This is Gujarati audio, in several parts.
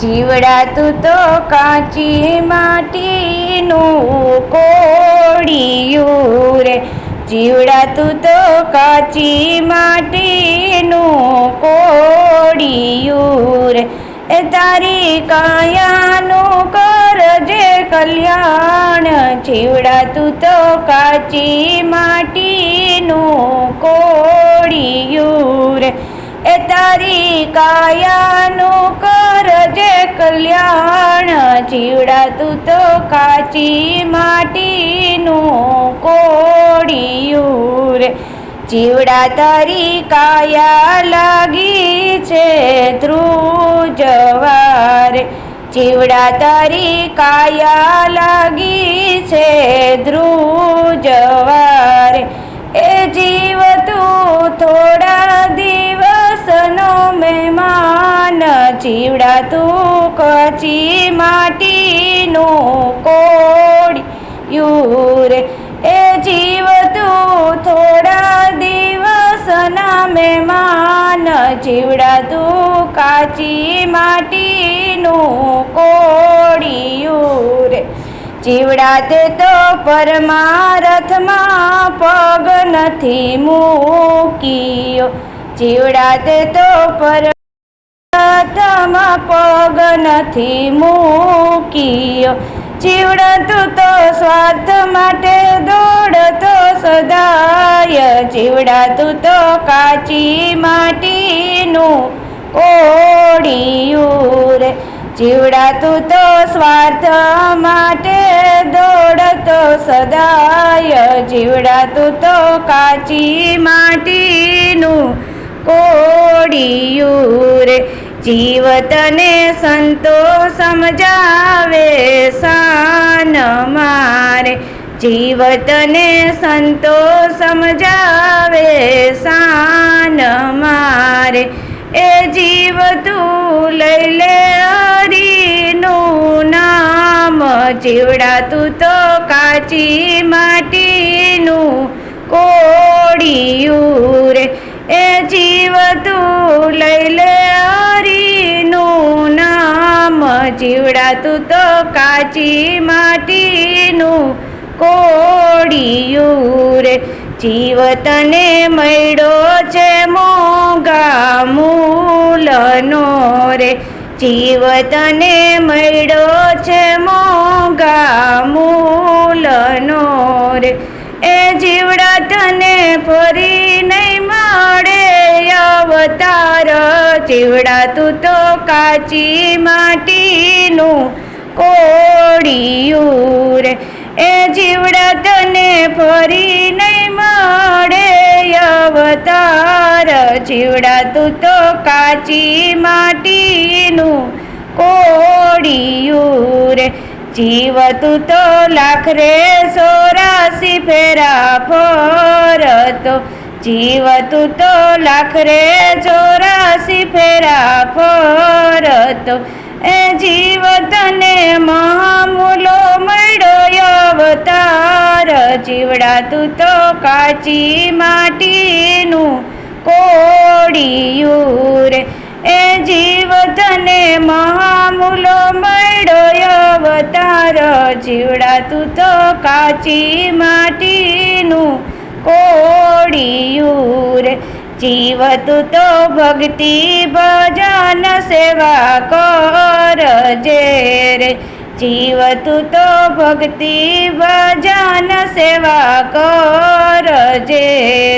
જીવડાતું તો કાચી માટીનું કોડિયું રે. જીવડાતું તો કાચી માટીનું કોડિયું રે. એ તારી કાયાનું કરજે કલ્યાણ. જીવડાતું તો કાચી માટીનું કોડિયું રે. તારી કાયાનું કરજે કલ્યાણ જીવડાતું તો કાચી માટીનું કોડિયું રે. જીવડા તારી કાયા લાગી છે ધ્રુજવારે જીવડા તારી કાયા લાગી છે ધ્રુજવારે મહેમાન જીવડા તું કચી માટીનું કોડિયું રે, એ જીવ તું થોડા દિવસના મહેમાન. જીવડા તું કાચી માટીનું કોડિયું રે જીવડાતે તો પરમારથમાં પગ નથી મૂકીયો. જીવડાતે તે તો પરમારથમાં પગ નથી મૂકીયો. જીવડાતું તો સ્વાર્થ માટે દોડતો સદાય. જીવડાતું તો કાચી માટીનું કોડિયું રે. જીવડાતું તો સ્વાર્થ માટે દોડતો સદાય. જીવડાતું તો કાચી માટીનું કોડિયું રે. જીવતને સંતો સમજાવે સાન મારે. જીવતને સંતો સમજાવે સાન મારે. એ જીવ તું લઈ લે હરીનું નામ. જીવડાતું તો કાચી માટીનું કોડિયું રે એ જીવ તું જીવડાતું તો કાચી માટીનું કોડિયું રે. જીવતને મળ્યો છે મોગા મૂલનો રે. જીવતને મળ્યો છે મોગા મૂલનો રે. એ જીવડા તને ફરી જીવડા તું કાચી માટીનું કોડિયું રે એ જીવડા તને ફરી નહીં મળે અવતાર. જીવડા તું તો કાચી માટીનું કોડિયું રે જીવ તું તો લાખ રે સોરાસી ફેરા ફરતો જીવ તું તો લાખ રે ચોરાસી ફેરા ફરતો. એ જીવ તને મહામૂલો મળ્યો અવતાર. જીવડા તું તો કાચી માટીનું કોડિયું રે એ જીવ તને મહામૂલો મળ્યો અવતાર. જીવડા તું તો કાચી માટીનું કોડિયું રે જીવ તું તો ભક્તિ ભજન સેવા કરજે રે જીવ તું ભક્તિ ભજન સેવા કરજે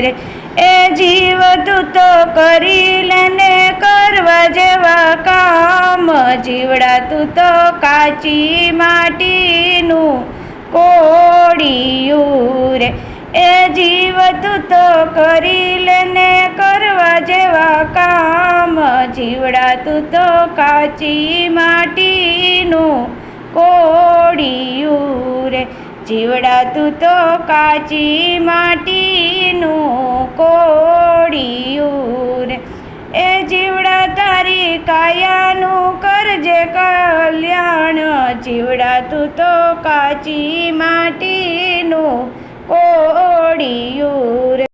રે એ જીવ તું તો કરી લેને કરવા જેવા કામ જીવડા તું તો કાચી માટીનું કોડિયું રે એ જીવ તું તો કરી લેને કરવા જેવા કામ. જીવડા તું તો કાચી માટીનું કોડિયું રે જીવડા તું તો કાચી માટીનું કોડિયું રે એ જીવડા તારી કાયાનું કરજે કલ્યાણ. જીવડા તું તો કાચી માટીનું કોડિયું રે